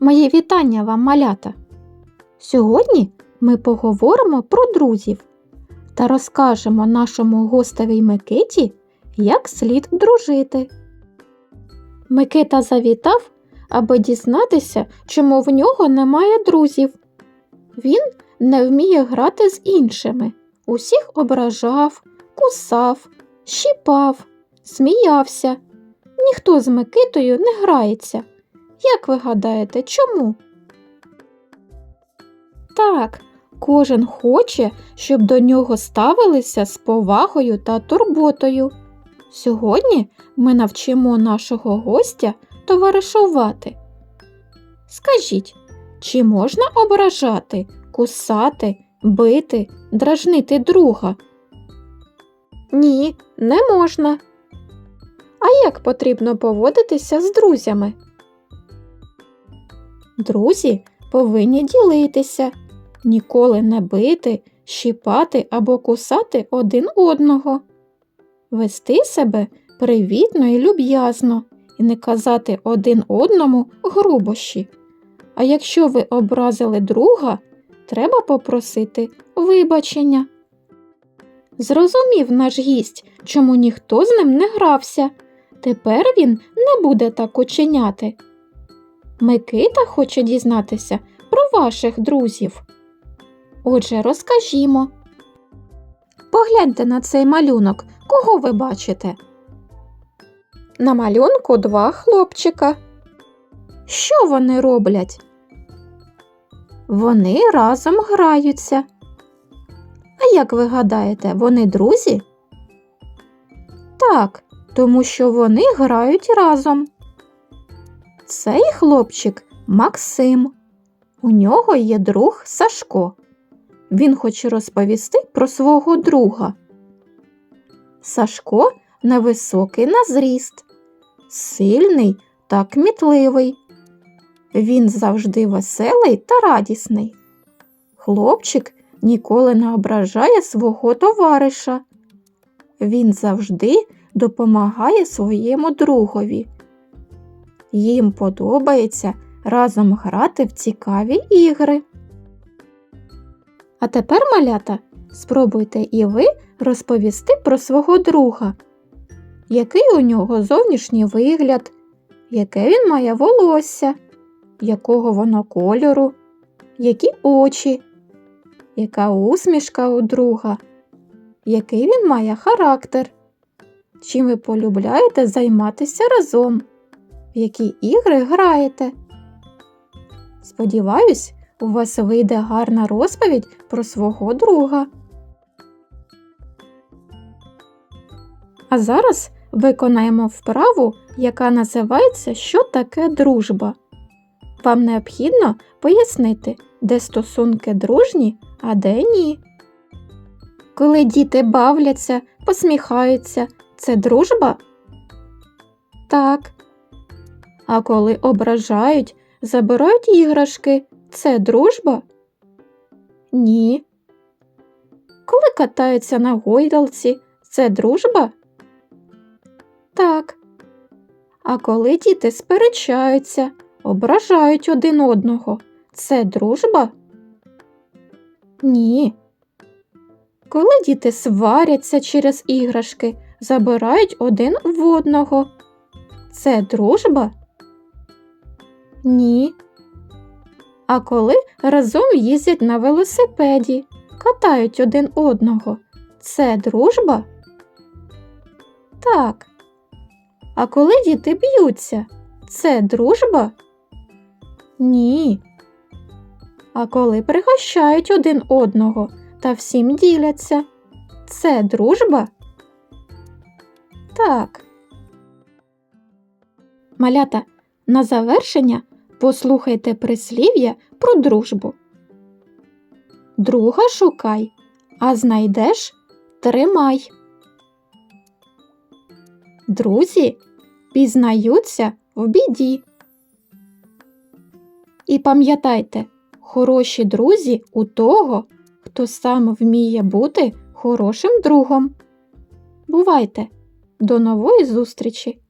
Моє вітання вам, малята! Сьогодні ми поговоримо про друзів та розкажемо нашому гостеві Микиті, як слід дружити. Микита завітав, аби дізнатися, чому в нього немає друзів. Він не вміє грати з іншими, усіх ображав, кусав, щіпав, сміявся. Ніхто з Микитою не грається. Як ви гадаєте, чому? Так, кожен хоче, щоб до нього ставилися з повагою та турботою. Сьогодні ми навчимо нашого гостя товаришувати. Скажіть, чи можна ображати, кусати, бити, дражнити друга? Ні, не можна. А як потрібно поводитися з друзями? Друзі повинні ділитися, ніколи не бити, щіпати або кусати один одного, вести себе привітно і люб'язно і не казати один одному грубощі. А якщо ви образили друга, треба попросити вибачення. Зрозумів наш гість, чому ніхто з ним не грався. Тепер він не буде так учиняти. Микита хоче дізнатися про ваших друзів. Отже, розкажімо. Погляньте на цей малюнок, кого ви бачите? На малюнку два хлопчика. Що вони роблять? Вони разом граються. А як ви гадаєте, вони друзі? Так, тому що вони грають разом. Цей хлопчик Максим. У нього є друг Сашко. Він хоче розповісти про свого друга. Сашко невисокий на зріст, сильний та кмітливий. Він завжди веселий та радісний. Хлопчик ніколи не ображає свого товариша. Він завжди допомагає своєму другові. Їм подобається разом грати в цікаві ігри. А тепер, малята, спробуйте і ви розповісти про свого друга. Який у нього зовнішній вигляд, яке він має волосся, якого воно кольору, які очі, яка усмішка у друга, який він має характер, чим ви полюбляєте займатися разом, в які ігри граєте. Сподіваюсь, у вас вийде гарна розповідь про свого друга. А зараз виконаємо вправу, яка називається Що таке дружба. Вам необхідно пояснити, де стосунки дружні, а де ні. Коли діти бавляться, посміхаються, це дружба? Так. А коли ображають, забирають іграшки, це дружба? Ні. Коли катаються на гойдалці, це дружба? Так. А коли діти сперечаються, ображають один одного, це дружба? Ні. Коли діти сваряться через іграшки, забирають один в одного, це дружба? Ні. А коли разом їздять на велосипеді, катають один одного, це дружба? Так. А коли діти б'ються, це дружба? Ні. А коли пригощають один одного та всім діляться, це дружба? Так. Малята, на завершення послухайте прислів'я про дружбу. Друга шукай, а знайдеш тримай. Друзі пізнаються в біді. І пам'ятайте, хороші друзі у того, хто сам вміє бути хорошим другом. Бувайте! До нової зустрічі!